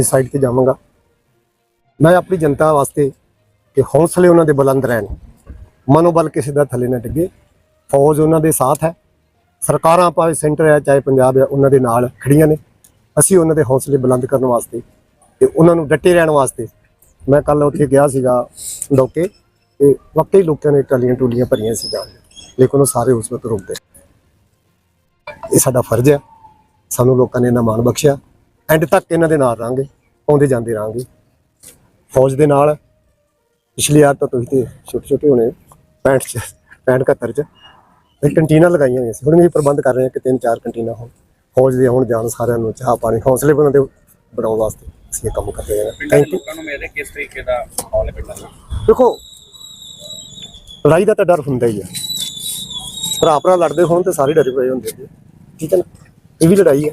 ਇਸ ਸਾਈਡ ਤੇ ਜਾਵਾਂਗਾ। ਮੈਂ ਆਪਣੀ ਜਨਤਾ ਵਾਸਤੇ ਕਿ ਹੌਸਲੇ ਉਹਨਾਂ ਦੇ ਬੁਲੰਦ ਰਹਿਣ। ਮਨੋਬਲ ਕਿਸੇ ਦਾ ਥੱਲੇ ਨਾ ਡਿੱਗੇ। ਫੌਜ ਉਹਨਾਂ ਦੇ ਸਾਥ ਹੈ। ਸਰਕਾਰਾਂ ਭਾਵੇਂ ਸੈਂਟਰ ਹੈ, ਚਾਹੇ ਪੰਜਾਬ ਹੈ, ਉਹਨਾਂ ਦੇ ਨਾਲ ਖੜੀਆਂ ਨੇ। ਅਸੀਂ ਉਹਨਾਂ ਦੇ ਹੌਸਲੇ ਬੁਲੰਦ ਕਰਨ ਵਾਸਤੇ ਤੇ ਉਹਨਾਂ ਨੂੰ ਡੱਟੇ ਰਹਿਣ ਵਾਸਤੇ ਮੈਂ ਕੱਲ ਉੱਥੇ ਗਿਆ ਸੀਗਾ ਲੋਕੇ ਤੇ ਵਾਕਈ ਲੋਕਾਂ ਨੇ ਟਾਲੀਆਂ ਟੂਲੀਆਂ ਭਰੀਆਂ ਸੀ ਜਾਨ ਲੇਕਿਨ ਉਹ ਸਾਰੇ ਉਸ ਵਕਤ ਰੁਕ ਗਏ ਇਹ ਸਾਡਾ ਫਰਜ਼ ਹੈ। ਸਾਨੂੰ ਲੋਕਾਂ ਨੇ ਇਹਨਾਂ ਮਾਣ ਬਖਸ਼ਿਆ। ਐਂਡ ਤੱਕ ਇਹਨਾਂ ਦੇ ਨਾਲ ਰਹਾਂਗੇ ਆਉਂਦੇ ਜਾਂਦੇ ਰਹਾਂਗੇ। ਫੌਜ ਦੇ ਨਾਲ ਪਿਛਲੀ ਵਾਰ ਤਾਂ ਤੁਸੀਂ ਤੇ ਛੋਟੇ ਛੋਟੇ ਹੋਣੇ 65 ਚ 65 71 ਚ ਇਹ ਕੰਟੀਨਾਂ ਲਗਾਈਆਂ ਹੋਈਆਂ ਸੀ। ਹੁਣ ਵੀ ਪ੍ਰਬੰਧ ਕਰ ਰਹੇ ਹਾਂ ਕਿ ਤਿੰਨ ਚਾਰ ਕੰਟੀਨਾਂ ਹੋਣ। ਫੌਜ ਦੇ ਆਉਣ ਜਾਣ ਸਾਰਿਆਂ ਨੂੰ ਚਾਹ ਪਾਣੀ ਹੌਸਲੇ ਬਣਾਉਣ ਦੇ ਬਣਾਉਣ ਵਾਸਤੇ ਅਸੀਂ ਇਹ ਕੰਮ ਕਰ ਰਹੇ ਹਾਂ ਥੈਂਕ ਯੂ ਲੋਕਾਂ ਨੂੰ ਮੇਰੇ ਕਿਸ ਤਰੀਕੇ ਦਾ ਮਾਹੌਲ ਹੈ ਪਿੰਡਾਂ ਦੇਖੋ ਲੜਾਈ ਦਾ ਤਾਂ ਡਰ ਹੁੰਦਾ ਹੀ ਆ। ਭਰਾ ਭਰਾ ਲੜਦੇ ਹੋਣ ਤੇ ਸਾਰੇ ਡਰੇ ਪਏ ਹੁੰਦੇ ਠੀਕ ਹੈ ਨਾ? ਇਹ ਵੀ ਲੜਾਈ ਹੈ।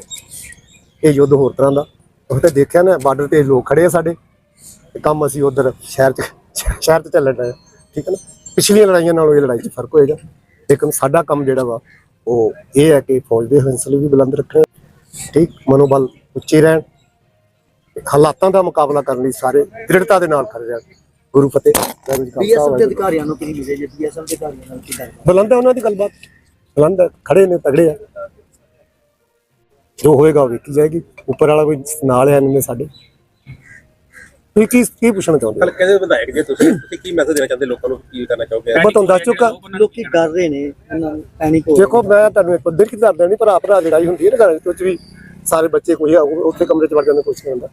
ਇਹ ਯੁੱਧ ਹੋਰ ਤਰ੍ਹਾਂ ਦਾ। ਉਹ ਤਾਂ ਦੇਖਿਆ ਨਾ ਬਾਰਡਰ ਤੇ ਲੋਕ ਖੜੇ ਆ ਸਾਡੇ। ਤੇ ਕੰਮ ਅਸੀਂ ਉਧਰ ਸ਼ਹਿਰ ਚ ਸ਼ਹਿਰ ਚ ਚੱਲਣ ਰਹੇ ਠੀਕ ਹੈ ਨਾ? ਪਿਛਲੀਆਂ ਲੜਾਈਆਂ ਨਾਲੋਂ ਇਹ ਲੜਾਈ 'ਚ ਫ਼ਰਕ ਹੋਏਗਾ। ਲੇਕਿਨ ਸਾਡਾ ਕੰਮ ਜਿਹੜਾ ਵਾ ਉਹ ਇਹ ਹੈ ਕਿ ਫੌਜ ਦੇ ਹੌਸਲੇ ਵੀ ਬੁਲੰਦ ਰੱਖਣੇ। ਠੀਕ? ਮਨੋਬਲ ਉੱਚੇ ਰਹਿਣ। ਹਾਲਾਤਾਂ ਦਾ ਮੁਕਾਬਲਾ ਕਰਨ ਲਈ ਸਾਰੇ ਦ੍ਰਿੜਤਾ ਦੇ ਨਾਲ ਖੜੇ ਰਹਿਣ ਗੁਰੂ ਫਤਿਹ। ਕਾ ਬੀਐਸਐਫ ਦੇ ਅਧਿਕਾਰੀਆਂ ਨੂੰ ਕਿਹਦੀ ਮੈਸੇਜ ਹੈ ਬੀਐਸਐਫ ਦੇ ਅਧਿਕਾਰੀਆਂ ਨਾਲ ਕੀ ਕਰਨਾ ਬੁਲੰਦ ਹੈ ਉਹਨਾਂ ਦੀ ਗੱਲਬਾਤ। ਬੁਲੰਦ ਖੜੇ ਨੇ ਤਗੜੇ ਆ। ਜੋ ਹੋਏਗਾ ਉਹ ਵੇਖੀ ਜਾਏਗੀ। ਉੱਪਰ ਵਾਲਾ ਕੋਈ ਨਾਲ ਹੈ ਨੇ ਸਾਡੇ। ਤੁਸੀਂ ਕੀ ਕੀ ਪੁੱਛਣਾ ਚਾਹੁੰਦੇ ਹੋ ਹਲਕੇ ਦੇ ਵਿਧਾਇਕ ਜੇ ਤੁਸੀਂ ਤੁਸੀਂ ਕੀ ਮੈਸੇਜ ਦੇਣਾ ਚਾਹੁੰਦੇ? ਲੋਕਾਂ ਨੂੰ ਕੀ ਕਰਨਾ ਚਾਹੋਗੇ? ਮੈਂ ਤੁਹਾਨੂੰ ਦੱਸ ਚੁੱਕਾ। ਲੋਕੀ ਡਰ ਰਹੇ ਨੇ ਉਹਨਾਂ ਨੂੰ ਪੈਨਿਕ ਹੋ ਦੇਖੋ ਮੈਂ ਤੁਹਾਨੂੰ ਇੱਕ ਦਿਨ ਕੀ ਦੱਸਦਾ ਨਹੀਂ ਭਰਾ ਭਰਾ ਲੜਾਈ ਹੁੰਦੀ ਹੈ ਨਾ ਘਰਾਂ ਵਿੱਚ ਵੀ। ਸਾਰੇ ਬੱਚੇ ਕੋਈ ਆ, ਉਹ ਉੱਥੇ ਕਮਰੇ 'ਚ ਵੜ ਜਾਂਦੇ ਕੁਛ ਨਹੀਂ ਹੁੰਦਾ।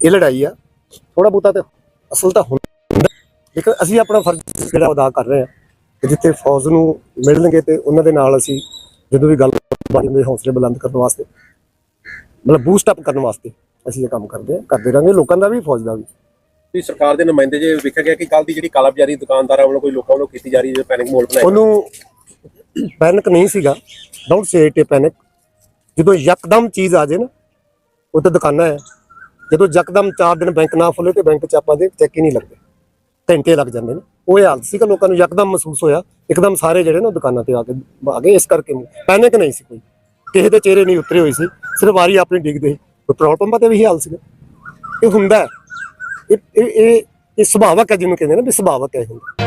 ਇਹ ਲੜਾਈ ਆ। ਥੋੜਾ ਬਹੁਤਾ ਤੇ ਅਸਲ ਤਾਂ ਹੁੰਦਾ। ਲੇਕਿਨ ਅਸੀਂ ਆਪਣਾ ਫਰਜ਼ ਜਿਹੜਾ ਅਦਾ ਕਰ ਰਹੇ ਹਾਂ ਕਿ ਜਿੱਥੇ ਫੌਜ ਨੂੰ ਮਿਲਣਗੇ ਤੇ ਉਹਨਾਂ ਦੇ ਨਾਲ ਅਸੀਂ ਜਦੋਂ ਵੀ ਗੱਲ ਦੇ ਹੌਸਲੇ ਬੁਲੰਦ ਕਰਨ ਵਾਸਤੇ ਮਤਲਬ ਬੂਸਟ ਅਪ ਕਰਨ ਵਾਸਤੇ ਅਸੀਂ ਇਹ ਕੰਮ ਕਰਦੇ ਹਾਂ ਕਰਦੇ ਰਾਂਗੇ ਲੋਕਾਂ ਦਾ ਵੀ ਫੌਜ ਦਾ ਵੀ। ਵੀ ਸਰਕਾਰ ਦੇ ਨੁਮਾਇੰਦੇ ਜੇ ਵੇਖਿਆ ਗਿਆ ਕਿ ਕੱਲ ਦੀ ਜਿਹੜੀ ਕਾਲਾਬਾਜ਼ਾਰੀ ਦੁਕਾਨਦਾਰਾਂ ਵੱਲੋਂ ਕੋਈ ਲੋਕਾਂ ਵੱਲੋਂ ਕੀਤੀ ਜਾ ਰਹੀ ਹੈ ਪੈਨਿਕ ਮੋਲ ਬਣਾਇਆ ਉਹਨੂੰ ਪੈਨਿਕ ਨਹੀਂ ਸੀਗਾ। ਡੋਂਟ ਸੇ ਇਟ ਪੈਨਿਕ ਜਦੋਂ ਯਕਦਮ ਚੀਜ਼ ਆ ਜੇ ਨਾ ਉਹ ਤਾਂ ਦੁਕਾਨਾਂ ਹੈ। ਜਦੋਂ ਯਕਦਮ 4 ਦਿਨ ਬੈਂਕ ਨਾ ਖੁੱਲੇ ਤੇ ਬੈਂਕ 'ਚ ਆਪਾਂ ਦੇ ਚੈੱਕ ਹੀ ਨਹੀਂ ਲੱਗਦੇ। ਘੰਟੇ ਲੱਗ ਜਾਂਦੇ ਨੇ। ਉਹ ਇਹ ਹਾਲਤ ਸੀਗਾ ਲੋਕਾਂ ਨੂੰ ਯਕਦਮ ਮਹਿਸੂਸ ਹੋਇਆ। ਇੱਕਦਮ ਸਾਰੇ ਜਿਹੜੇ ਨਾ ਦੁਕਾਨਾਂ ਤੇ ਆ ਕੇ ਆ ਗਏ ਇਸ ਕਰਕੇ ਪੈਨਿਕ ਨਹੀਂ ਸੀ ਕੋਈ। ਕਿਸੇ ਦੇ ਚਿਹਰੇ ਨਹੀਂ ਉਤਰੇ ਹੋਏ ਸੀ, ਸਿਰਫ ਵਾਰੀ ਆਪਣੀ ਡਿੱਗਦੇ ਸੀ ਪੈਟਰੋਲ ਪੰਪਾਂ ਤੇ ਵੀ ਹਾਲ ਸੀਗਾ। ਇਹ ਹੁੰਦਾ ਇਹ ਇਹ ਇਹ ਇਹ ਸੁਭਾਵਕ ਹੈ ਜਿਹਨੂੰ ਕਹਿੰਦੇ ਨੇ ਵੀ ਸੁਭਾਵਕ ਹੈ ਇਹ। ਹੁੰਦਾ